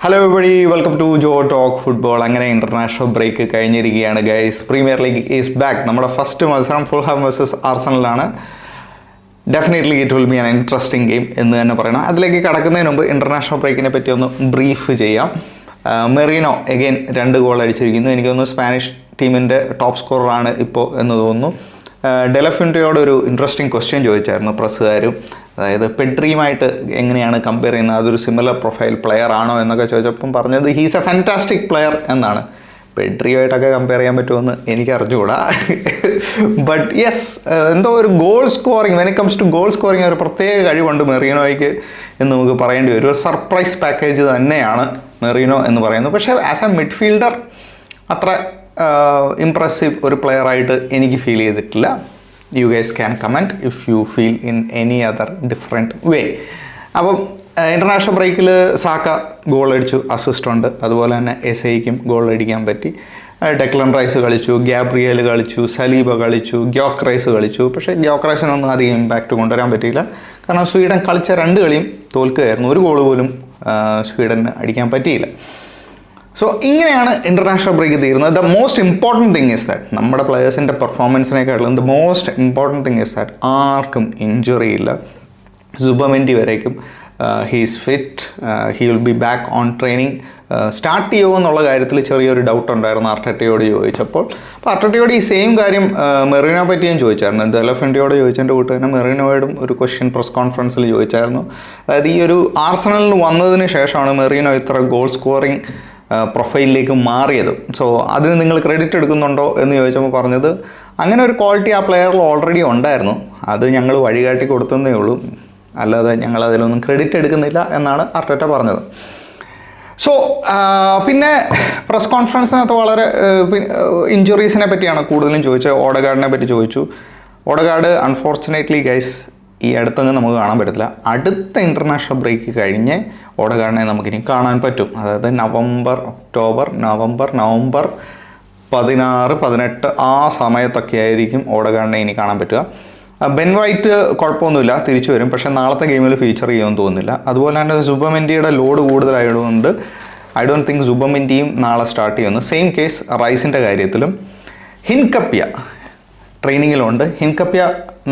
Hello every welcome to Jo talk football അങ്ങനെ international break കഴിഞ്ഞിരിക്കുകയാണ് guys premier league is back നമ്മുടെ first മത്സരം Fulham versus ആർസണലാണ് definitely it will be an interesting game എന്ന് തന്നെ പറയണം. അതിലേക്ക് കടക്കുന്നതിന് മുമ്പ് ഇന്റർനാഷണൽ ബ്രേക്കിനെ പറ്റി ഒന്ന് ബ്രീഫ് ചെയ്യാം. മെറീനോ എഗെയിൻ രണ്ട് ഗോൾ അടിച്ചിരിക്കുന്നു. എനിക്ക് തോന്നുന്നു സ്പാനിഷ് ടീമിന്റെ ടോപ്പ് സ്കോററാണ് ഇപ്പോൾ എന്ന് തോന്നുന്നു. ആ, ഒരു ഇൻട്രസ്റ്റിംഗ് ക്വസ്റ്റ്യൻ ചോദിച്ചായിരുന്നു പ്രസ്സുകാരും. അതായത് പെഡ്രിയുമായിട്ട് എങ്ങനെയാണ് കമ്പയർ ചെയ്യുന്നത്? അതൊരു സിമിലർ പ്രൊഫൈൽ പ്ലെയർ ആണോ എന്നൊക്കെ ചോദിച്ചപ്പം പറഞ്ഞത് ഹീസ് എ ഫാന്റാസ്റ്റിക് പ്ലെയർ എന്നാണ്. പെഡ്രിയുമായിട്ടൊക്കെ കമ്പയർ ചെയ്യാൻ പറ്റുമെന്ന് എനിക്ക് അറിഞ്ഞുകൂടാ ബട്ട് യെസ് എന്തോ ഒരു goal scoring when comes to goal scoring ഒരു പ്രത്യേക കഴിവുണ്ട് മെറീനോയ്ക്ക് എന്ന് നമുക്ക് പറയേണ്ടി വരും. ഒരു സർപ്രൈസ് പാക്കേജ് തന്നെയാണ് മെറീനോ എന്ന് പറയുന്നത്. പക്ഷേ ആസ് എ മിഡ്ഫീൽഡർ അത്ര ഇംപ്രസീവ് ഒരു പ്ലെയറായിട്ട് എനിക്ക് ഫീൽ ചെയ്തിട്ടില്ല. You guys can comment if you feel in any other different way അപ്പം ഇന്റർനാഷണൽ ബ്രേക്കിൽ സാക്ക ഗോൾ അടിച്ചു അസിസ്റ്റ് ഉണ്ട്. അതുപോലെ തന്നെ എസ് ഐക്കും ഗോൾ അടിക്കാൻ പറ്റി. ഡെക്ലൻ റൈസ് കളിച്ചു ഗ്യാബ്രിയൽ കളിച്ചു സലീബ കളിച്ചു ഗ്യോക്ക് റൈസ് കളിച്ചു. പക്ഷേ ഗ്യോക്ക് റൈസിനൊന്നും അധികം ഇമ്പാക്റ്റ് കൊണ്ടുവരാൻ പറ്റിയില്ല. കാരണം സ്വീഡൻ കളിച്ച രണ്ട് കളിയും തോൽക്കുകയായിരുന്നു. ഒരു ഗോൾ പോലും സ്വീഡന് അടിക്കാൻ പറ്റിയില്ല. സോ ഇങ്ങനെയാണ് ഇന്റർനാഷണൽ ബ്രേക്ക് തീരുന്നത്. The most important thing is that നമ്മുടെ പ്ലെയേഴ്സിന്റെ പെർഫോമൻസിനേക്കാളും the most important thing is that ആർക്കും ഇഞ്ചുറി ഇല്ല. സുബമെന്റി വരേക്കും he's fit he will be back on training start ചെയ്യുമോ എന്നുള്ള കാര്യത്തിൽ ചെറിയൊരു ഡൗട്ട് ഉണ്ടായിരുന്നു അർട്ടറ്റയോട് ചോദിച്ചപ്പോൾ. അപ്പോൾ അർട്ടറ്റയോട് ഈ സെയിം കാര്യം മെറീനോ പറ്റിയും ചോദിച്ചായിരുന്നു. ഡെലഫൻഡിയോട് ചോദിച്ചതിന്റെ കൂട്ട് തന്നെ മെറീനോയോടും ഒരു ക്വസ്റ്റ്യൻ പ്രസ് കോൺഫറൻസിൽ ചോദിച്ചായിരുന്നു. അതായത് ഈ ഒരു ആർസണലിന് വന്നതിന് ശേഷമാണ് മെറീനോ ഇത്ര ഗോൾ സ്കോറിങ് പ്രൊഫൈലിലേക്ക് മാറിയത്. സോ അതിന് നിങ്ങൾ ക്രെഡിറ്റ് എടുക്കുന്നുണ്ടോ എന്ന് ചോദിച്ചപ്പോൾ പറഞ്ഞത് അങ്ങനെ ഒരു ക്വാളിറ്റി ആ പ്ലെയറിൽ ഓൾറെഡി ഉണ്ടായിരുന്നു. അത് ഞങ്ങൾ വഴികാട്ടി കൊടുത്തതേ ഉള്ളൂ. അല്ലാതെ ഞങ്ങൾ അതിലൊന്നും ക്രെഡിറ്റ് എടുക്കുന്നില്ല എന്നാണ് അർട്ടറ്റ പറഞ്ഞത്. സോ പിന്നെ പ്രസ് കോൺഫറൻസിനകത്ത് വളരെ ഇഞ്ചുറീസിനെ പറ്റിയാണ് കൂടുതലും ചോദിച്ചത്. ഓടഗാർഡിനെ പറ്റി ചോദിച്ചു. ഓടഗാർഡ് അൺഫോർച്ചുനേറ്റ്ലി ഗൈസ് ഈ അടുത്തൊന്നും നമുക്ക് കാണാൻ പറ്റത്തില്ല. അടുത്ത ഇന്റർനാഷണൽ ബ്രേക്ക് കഴിഞ്ഞ് ഓടകാരനെ നമുക്കിനി കാണാൻ പറ്റും. അതായത് നവംബർ ഒക്ടോബർ നവംബർ നവംബർ പതിനാറ് പതിനെട്ട് ആ സമയത്തൊക്കെ ആയിരിക്കും ഓടകാരനെ ഇനി കാണാൻ പറ്റുക. ബെൻ വൈറ്റ് കുഴപ്പമൊന്നുമില്ല തിരിച്ചു വരും. പക്ഷേ നാളത്തെ ഗെയിമിൽ ഫീച്ചർ ചെയ്യുമെന്ന് തോന്നുന്നില്ല. അതുപോലെ തന്നെ സുബമെന്റിയുടെ ലോഡ് കൂടുതലായതുകൊണ്ട് ഐ ഡോണ്ട് തിങ്ക് സുബമെന്റിയും നാളെ സ്റ്റാർട്ട് ചെയ്യുന്നു സെയിം കേസ് റൈസിന്റെ കാര്യത്തിലും ഹിൻകപ്യ ട്രെയിനിങ്ങിലുണ്ട് ഹിൻകപ്യ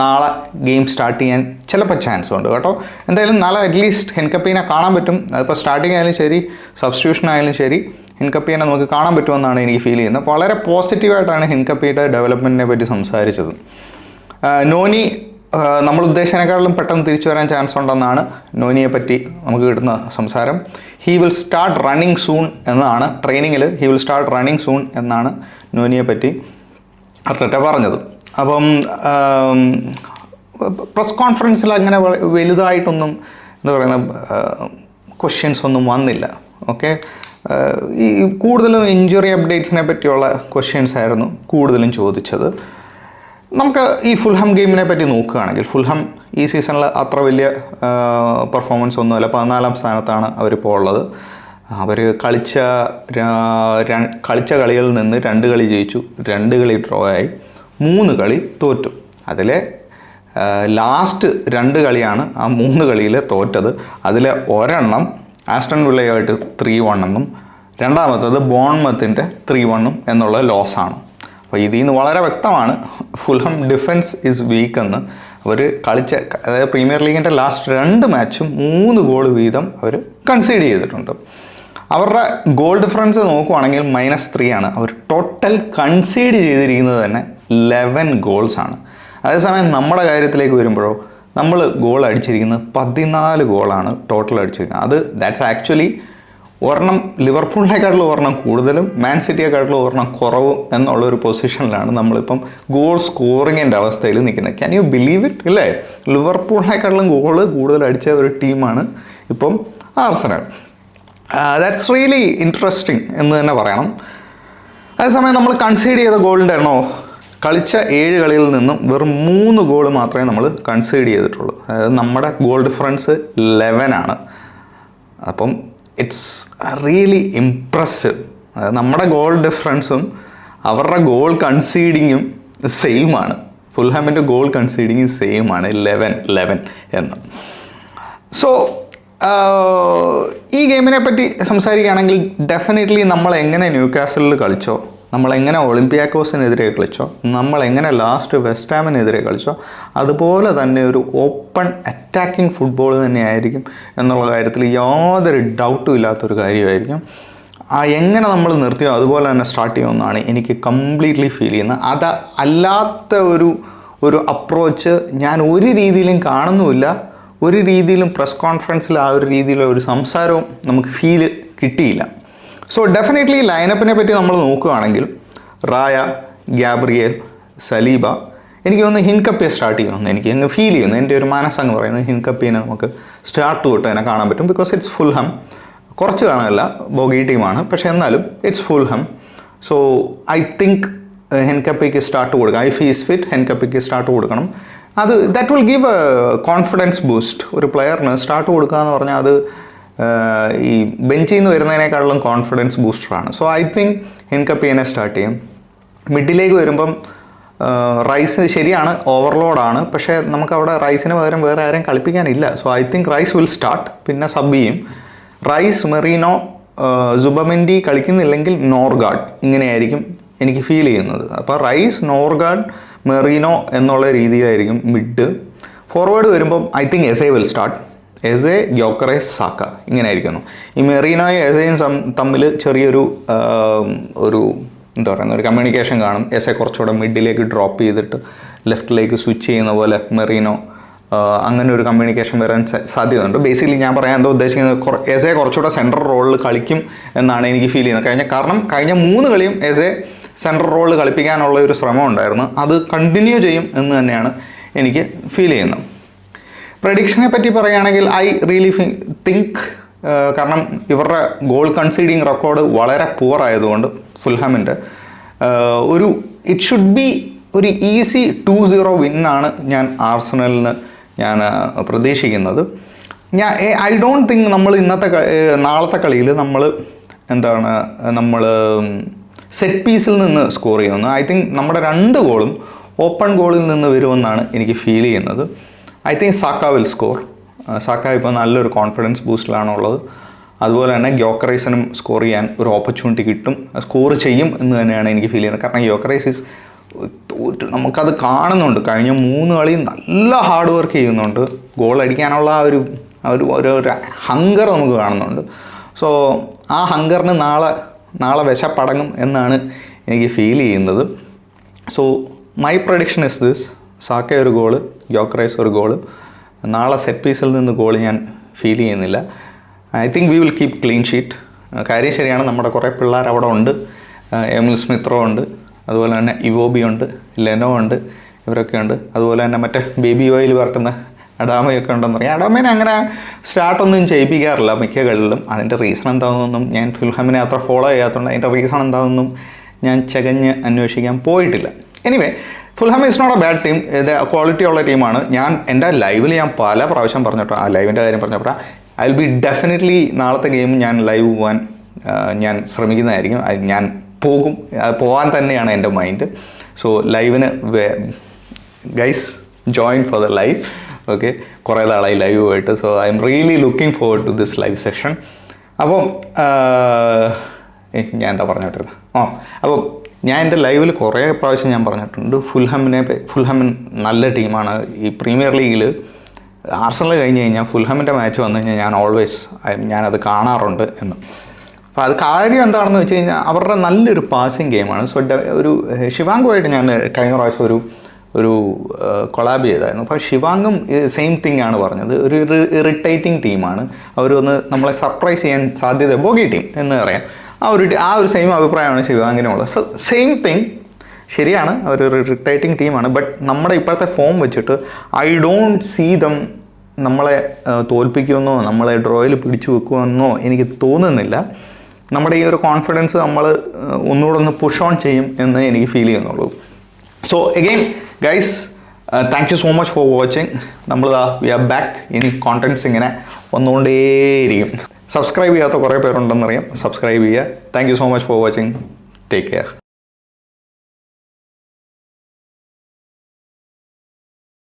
നാളെ ഗെയിം സ്റ്റാർട്ട് ചെയ്യാൻ ചിലപ്പോൾ ചാൻസ് ഉണ്ട് കേട്ടോ. എന്തായാലും നാളെ അറ്റ്ലീസ്റ്റ് ഹെൻകപ്പീനെ കാണാൻ പറ്റും. അതിപ്പോൾ സ്റ്റാർട്ടിങ് ആയാലും ശരി സബ്സ്റ്റിറ്റ്യൂഷൻ ആയാലും ശരി ഹിൻകപ്പീനെ നമുക്ക് കാണാൻ പറ്റുമെന്നാണ് എനിക്ക് ഫീൽ ചെയ്യുന്നത്. വളരെ പോസിറ്റീവായിട്ടാണ് ഹിൻകപ്പിയുടെ ഡെവലപ്മെന്റിനെ പറ്റി സംസാരിച്ചത്. നോനി നമ്മൾ ഉദ്ദേശിച്ചതിനേക്കാളും പെട്ടെന്ന് തിരിച്ചു വരാൻ ചാൻസ് ഉണ്ടെന്നാണ് നോനിയെ പറ്റി നമുക്ക് കിട്ടുന്ന സംസാരം. He will start running soon എന്നാണ് ട്രെയിനിങ്ങിൽ he will start running soon എന്നാണ് നോനിയെ പറ്റി അർട്ടറ്റ പറഞ്ഞത്. അപ്പം പ്രസ് കോൺഫറൻസിൽ അങ്ങനെ വലുതായിട്ടൊന്നും എന്താ പറയുന്ന ക്വസ്റ്റ്യൻസ് ഒന്നും വന്നില്ല. ഓക്കെ ഈ കൂടുതലും ഇഞ്ചുറി അപ്ഡേറ്റ്സിനെ പറ്റിയുള്ള ക്വസ്റ്റ്യൻസ് ആയിരുന്നു കൂടുതലും ചോദിച്ചത്. നമുക്ക് ഈ ഫുൾഹം ഗെയിമിനെ പറ്റി നോക്കുകയാണെങ്കിൽ ഫുൾഹം ഈ സീസണിൽ അത്ര വലിയ പെർഫോമൻസ് ഒന്നുമല്ല. പതിനാലാം സ്ഥാനത്താണ് അവരിപ്പോൾ ഉള്ളത്. അവർ കളിച്ച കളിച്ച കളികളിൽ നിന്ന് രണ്ട് കളി ജയിച്ചു രണ്ട് കളി ഡ്രോ ആയി. മൂന്ന് കളി തോറ്റു. അതിലെ ലാസ്റ്റ് രണ്ട് കളിയാണ് ആ മൂന്ന് കളിയിൽ തോറ്റത്. അതിലെ ഒരെണ്ണം ആസ്റ്റൺ വിള്ളയുമായിട്ട് ത്രീ വൺ എന്നും രണ്ടാമത്തത് ബോൺമത്തിന്റെ ത്രീ വണ്ണും എന്നുള്ള ലോസാണ് അപ്പോൾ ഇതിൽ നിന്ന് വളരെ വ്യക്തമാണ് ഫുൾഹം ഡിഫൻസ് ഇസ് വീക്ക് എന്ന്. അവർ കളിച്ച അതായത് പ്രീമിയർ ലീഗിന്റെ ലാസ്റ്റ് രണ്ട് മാച്ചും മൂന്ന് ഗോൾ വീതം അവർ കൺസീഡ് ചെയ്തിട്ടുണ്ട്. അവരുടെ ഗോൾ ഡിഫറൻസ് നോക്കുവാണെങ്കിൽ മൈനസ് ത്രീ ആണ്. അവർ ടോട്ടൽ കൺസീഡ് ചെയ്തിരിക്കുന്നത് തന്നെ ലെവൻ ഗോൾസ് ആണ്. അതേസമയം നമ്മുടെ കാര്യത്തിലേക്ക് വരുമ്പോഴോ നമ്മൾ ഗോൾ അടിച്ചിരിക്കുന്നത് പതിനാല് ഗോളാണ് ടോട്ടൽ അടിച്ചിരിക്കുന്നത്. അത് ദാറ്റ്സ് ആക്ച്വലി ഒരെണ്ണം ലിവർപൂളിനെക്കാട്ടിലും ഒരെണ്ണം കൂടുതലും മാൻ സിറ്റിയെക്കാട്ടിലും ഒരെണ്ണം കുറവും എന്നുള്ള ഒരു പൊസിഷനിലാണ് നമ്മളിപ്പം ഗോൾ സ്കോറിങ്ങിന്റെ അവസ്ഥയിൽ നിൽക്കുന്നത്. ക്യാൻ യു ബിലീവ് ഇറ്റ് ഇല്ലേ? ലിവർപൂളിനെക്കാട്ടിലും ഗോൾ കൂടുതൽ അടിച്ച ഒരു ടീമാണ് ഇപ്പം ആർസനൽ ദാറ്റ്സ് റിയലി ഇൻട്രസ്റ്റിംഗ് എന്ന് തന്നെ പറയണം. അതേസമയം നമ്മൾ കൺസീഡ് ചെയ്ത ഗോളിന്റെ എണ്ണോ കളിച്ച ഏഴ് കളിയിൽ നിന്നും വെറും മൂന്ന് ഗോൾ മാത്രമേ നമ്മൾ കൺസീഡ് ചെയ്തിട്ടുള്ളൂ. അതായത് നമ്മുടെ ഗോൾ ഡിഫറൻസ് ലെവൻ ആണ്. അപ്പം ഇറ്റ്സ് റിയലി ഇംപ്രസീവ് അതായത് നമ്മുടെ ഗോൾ ഡിഫറൻസും അവരുടെ ഗോൾ കൺസീഡിങ്ങും സെയിമാണ് ഫുൾഹാമിന്റെ ഗോൾ കൺസീഡിങ് സെയിമാണ് ലെവൻ ലെവൻ എന്ന്. സോ ഈ ഗെയിമിനെ പറ്റി സംസാരിക്കുകയാണെങ്കിൽ ഡെഫിനറ്റ്ലി നമ്മൾ എങ്ങനെ ന്യൂ കാസലിൽ കളിച്ചോ? നമ്മൾ എങ്ങനെ ഒളിമ്പിയാക്കോസിനെതിരെ കളിച്ചോ നമ്മളെങ്ങനെ ലാസ്റ്റ് വെസ്റ്റ് ഹാമിനെതിരെ കളിച്ചോ അതുപോലെ തന്നെ ഒരു ഓപ്പൺ അറ്റാക്കിംഗ് ഫുട്ബോൾ തന്നെയായിരിക്കും എന്നുള്ള കാര്യത്തിൽ യാതൊരു ഡൗട്ടും ഇല്ലാത്തൊരു കാര്യമായിരിക്കും. ആ എങ്ങനെ നമ്മൾ നിർത്തിയോ അതുപോലെ തന്നെ സ്റ്റാർട്ട് ചെയ്യുമെന്നാണ് എനിക്ക് കംപ്ലീറ്റ്ലി ഫീൽ ചെയ്യുന്നത്. അത് അല്ലാത്ത ഒരു ഒരു അപ്രോച്ച് ഞാൻ ഒരു രീതിയിലും കാണുന്നുമില്ല. ഒരു രീതിയിലും പ്രസ് കോൺഫറൻസിൽ ആ ഒരു രീതിയിലുള്ള ഒരു സംസാരവും നമുക്ക് ഫീൽ കിട്ടിയില്ല. സോ ഡെഫിനറ്റ്ലി ലൈനപ്പിനെ പറ്റി നമ്മൾ നോക്കുകയാണെങ്കിൽ റായ ഗ്യാബ്രിയൽ സലീബ എനിക്ക് തോന്നുന്നു ഹിൻകപ്പിയെ സ്റ്റാർട്ട് ചെയ്യുമെന്ന് എനിക്ക് അങ്ങ് ഫീൽ ചെയ്യുന്നു. എന്റെ ഒരു മനസ്സങ്ങ് പറയുന്നത് ഹിൻകപ്പിനെ നമുക്ക് സ്റ്റാർട്ട് തൊട്ട് തന്നെ കാണാൻ പറ്റും ബിക്കോസ് ഇറ്റ്സ് ഫുൾ ഹം കുറച്ച് കാണാനല്ല ബോഗി ടീമാണ് പക്ഷേ എന്നാലും it's Fulham so I think ഹെൻകപ്പിക്ക് start കൊടുക്കാം. ഐ ഫീസ് ഫിറ്റ് ഹെൻകപ്പിക്ക് സ്റ്റാർട്ട് കൊടുക്കണം. അത് that will give a confidence boost ഒരു പ്ലെയറിന് സ്റ്റാർട്ട് കൊടുക്കുക എന്ന് പറഞ്ഞാൽ അത് ഈ ബെഞ്ചിൽ നിന്ന് വരുന്നതിനേക്കാളും കോൺഫിഡൻസ് ബൂസ്റ്ററാണ് സോ ഐ തിങ്ക് ഹെൻകപ്പിയനെ സ്റ്റാർട്ട് ചെയ്യും. മിഡിലേക്ക് വരുമ്പം റൈസ് ശരിയാണ് ഓവർലോഡാണ് പക്ഷേ നമുക്ക് അവിടെ റൈസിന് പകരം വേറെ ആരും കളിപ്പിക്കാനില്ല. So I think Rice will start പിന്നെ സബ് ചെയ്യും. റൈസ് മെറീനോ സുബമെൻഡി കളിക്കുന്നില്ലെങ്കിൽ നോർഗാഡ് ഇങ്ങനെയായിരിക്കും എനിക്ക് ഫീൽ ചെയ്യുന്നത്. അപ്പോൾ റൈസ് നോർഗാഡ് മെറീനോ എന്നുള്ള രീതിയിലായിരിക്കും മിഡ് ഫോർവേഡ് വരുമ്പം I think Eze will start Eze Gyokeres Saka ഇങ്ങനെ ആയിരിക്കുന്നു ഈ മെറീനോയും എസ് എയും തമ്മിൽ ചെറിയൊരു ഒരു എന്താ പറയുന്ന ഒരു കമ്മ്യൂണിക്കേഷൻ കാണും. എസ് കുറച്ചുകൂടെ മിഡിലേക്ക് ഡ്രോപ്പ് ചെയ്തിട്ട് ലെഫ്റ്റിലേക്ക് സ്വിച്ച് ചെയ്യുന്ന പോലെ മെറീനോ അങ്ങനെ ഒരു കമ്മ്യൂണിക്കേഷൻ വരാൻ സാധ്യതയുണ്ട്. ബേസിക്കലി ഞാൻ പറയാൻ എന്താ ഉദ്ദേശിക്കുന്നത് എസെ കുറച്ചുകൂടെ സെൻട്രൽ റോളിൽ കളിക്കും എന്നാണ് എനിക്ക് ഫീൽ ചെയ്യുന്നത്. കഴിഞ്ഞ കാരണം കഴിഞ്ഞ മൂന്ന് കളിയും എസ് സെൻട്രൽ റോളിൽ കളിപ്പിക്കാനുള്ള ഒരു ശ്രമം ഉണ്ടായിരുന്നു. അത് കണ്ടിന്യൂ ചെയ്യും എന്ന് തന്നെയാണ് എനിക്ക് ഫീൽ ചെയ്യുന്നത്. പ്രഡിക്ഷനെ പറ്റി പറയുകയാണെങ്കിൽ ഐ റിയലി തിങ്ക് കാരണം ഇവരുടെ ഗോൾ കൺസീഡിങ് റെക്കോർഡ് വളരെ പുവർ ആയതുകൊണ്ട് ഫുൽഹാമിന്റെ ഒരു ഇറ്റ് ഷുഡ് ബി ഒരു ഈസി ടു സീറോ വിന്നാണ് ഞാൻ ആർസണലിന് ഞാൻ പ്രതീക്ഷിക്കുന്നത്. ഞാൻ ഐ ഡോണ്ട് തിങ്ക് നമ്മൾ ഇന്നത്തെ നാളത്തെ കളിയിൽ നമ്മൾ എന്താണ് നമ്മൾ സെറ്റ് പീസിൽ നിന്ന് സ്കോർ ചെയ്യുന്നു. ഐ തിങ്ക് നമ്മുടെ രണ്ട് ഗോളും ഓപ്പൺ ഗോളിൽ നിന്ന് വരുമെന്നാണ് എനിക്ക് ഫീൽ ചെയ്യുന്നത്. I think Saka will score Saka ഇപ്പോൾ നല്ലൊരു കോൺഫിഡൻസ് ബൂസ്റ്റിലാണുള്ളത് അതുപോലെ തന്നെ ഗ്യോക്കറൈസിനും സ്കോർ ചെയ്യാൻ ഒരു ഓപ്പർച്യൂണിറ്റി കിട്ടും. സ്കോർ ചെയ്യും എന്ന് തന്നെയാണ് എനിക്ക് ഫീൽ ചെയ്യുന്നത്. കാരണം ഗ്യോക്കറൈസ് ഇസ് നമുക്കത് കാണുന്നുണ്ട്. കഴിഞ്ഞ മൂന്ന് കളിയും നല്ല ഹാർഡ് വർക്ക് ചെയ്യുന്നുണ്ട്. ഗോൾ അടിക്കാനുള്ള ആ ഒരു ഒരു ഒരു ഹങ്കർ നമുക്ക് കാണുന്നുണ്ട്. സോ ആ ഹങ്കറിന് നാളെ നാളെ വിശപ്പടങ്ങും എന്നാണ് എനിക്ക് ഫീൽ ചെയ്യുന്നത്. So my prediction is this Saka ഒരു ഗോൾ യോക്രൈസ് ഒരു ഗോൾ. നാളെ സെറ്റ് പീസിൽ നിന്ന് ഗോൾ ഞാൻ ഫീൽ ചെയ്യുന്നില്ല. I think we will keep clean sheet കാര്യം ശരിയാണ് നമ്മുടെ കുറേ പിള്ളേർ അവിടെ ഉണ്ട്. എമിൽ സ്മിത്രോ ഉണ്ട്. അതുപോലെ തന്നെ ഇവോബി ഉണ്ട്. ലെനോ ഉണ്ട്. ഇവരൊക്കെ ഉണ്ട്. അതുപോലെ തന്നെ മറ്റേ ബേബി ഓയിൽ വരട്ടുന്ന അഡാമയൊക്കെ ഉണ്ടെന്ന് പറയാം. അഡാമേനെ അങ്ങനെ സ്റ്റാർട്ടൊന്നും ചെയ്യിപ്പിക്കാറില്ല മിക്ക കളിലും അതിന്റെ റീസൺ എന്താണെന്നൊന്നും ഞാൻ ഫുൽഹാമിനെ അത്ര ഫോളോ ചെയ്യാത്തതുകൊണ്ട് അതിന്റെ റീസൺ എന്താണെന്നും ഞാൻ ചകഞ്ഞ് അന്വേഷിക്കാൻ പോയിട്ടില്ല. Anyway Fulham is not a bad team ഇത് ക്വാളിറ്റി ഉള്ള ടീമാണ് ഞാൻ എന്റെ ലൈവിൽ ഞാൻ പല പ്രാവശ്യം പറഞ്ഞിട്ടോ ആ ലൈവിന്റെ കാര്യം പറഞ്ഞപ്പോൾ ഐ വിൽ ബി ഡെഫിനറ്റ്ലി നാളത്തെ ഗെയിം ഞാൻ ലൈവ് പോകാൻ ഞാൻ ശ്രമിക്കുന്നതായിരിക്കും. ഞാൻ പോകും. പോകാൻ തന്നെയാണ് എന്റെ mind so ലൈവിന് guys join for the live okay കുറേ നാളായി ലൈവ് പോയിട്ട്. So I am really looking forward to this live session അപ്പം ഞാൻ എന്താ പറഞ്ഞോട്ടിരുന്നത് ആ അപ്പം ഞാൻ എന്റെ ലൈവിൽ കുറേ പ്രാവശ്യം ഞാൻ പറഞ്ഞിട്ടുണ്ട് ഫുൽഹമ്മിനെ ഫുൽഹമ്മൻ നല്ല ടീമാണ്. ഈ പ്രീമിയർ ലീഗിൽ ആർസണൽ കഴിഞ്ഞ് കഴിഞ്ഞാൽ ഫുൽഹമ്മിന്റെ മാച്ച് വന്നു കഴിഞ്ഞാൽ ഞാൻ ഓൾവേസ് ഞാനത് കാണാറുണ്ട് എന്ന്. അപ്പോൾ അത് കാര്യം എന്താണെന്ന് വെച്ച് കഴിഞ്ഞാൽ അവരുടെ നല്ലൊരു പാസിങ് ഗെയിമാണ് സോ ഒരു ശിവാങ്കുമായിട്ട് ഞാൻ കഴിഞ്ഞ പ്രാവശ്യം ഒരു ഒരു കൊളാബ് ചെയ്തായിരുന്നു. അപ്പോൾ ശിവാങ്കും സെയിം തിങ് ആണ് പറഞ്ഞത്. ഒരു ഇറിറ്റേറ്റിംഗ് ടീമാണ് അവരൊന്ന് നമ്മളെ സർപ്രൈസ് ചെയ്യാൻ സാധ്യത ബോഗി ടീം എന്ന് പറയാം. ആ ഒരു ആ ഒരു സെയിം അഭിപ്രായമാണ് ശിവാങ്കിനുള്ളത് സോ സെയിം തിങ് ശരിയാണ്. ഒരു റിട്ടയറ്റിംഗ് ടീമാണ് ബട്ട് നമ്മുടെ ഇപ്പോഴത്തെ ഫോം വെച്ചിട്ട് ഐ ഡോണ്ട് സീ ദം നമ്മളെ തോൽപ്പിക്കുമെന്നോ നമ്മളെ ഡ്രോയിൽ പിടിച്ചു വെക്കുമെന്നോ എനിക്ക് തോന്നുന്നില്ല. നമ്മുടെ ഈ ഒരു കോൺഫിഡൻസ് നമ്മൾ ഒന്നുകൂടെ ഒന്ന് പുഷ് ഓൺ ചെയ്യും എന്ന് എനിക്ക് ഫീൽ ചെയ്യുന്നുള്ളൂ. So again guys thank you so much for watching നമ്മൾ വി ആർ ബാക്ക് ഇനി കോണ്ടൻസ് ഇങ്ങനെ വന്നുകൊണ്ടേയിരിക്കും. സബ്സ്ക്രൈബ് ചെയ്യാത്ത കുറേ പേരുണ്ടെന്നറിയാം. സബ്സ്ക്രൈബ് ചെയ്യുക. Thank you so much for watching take care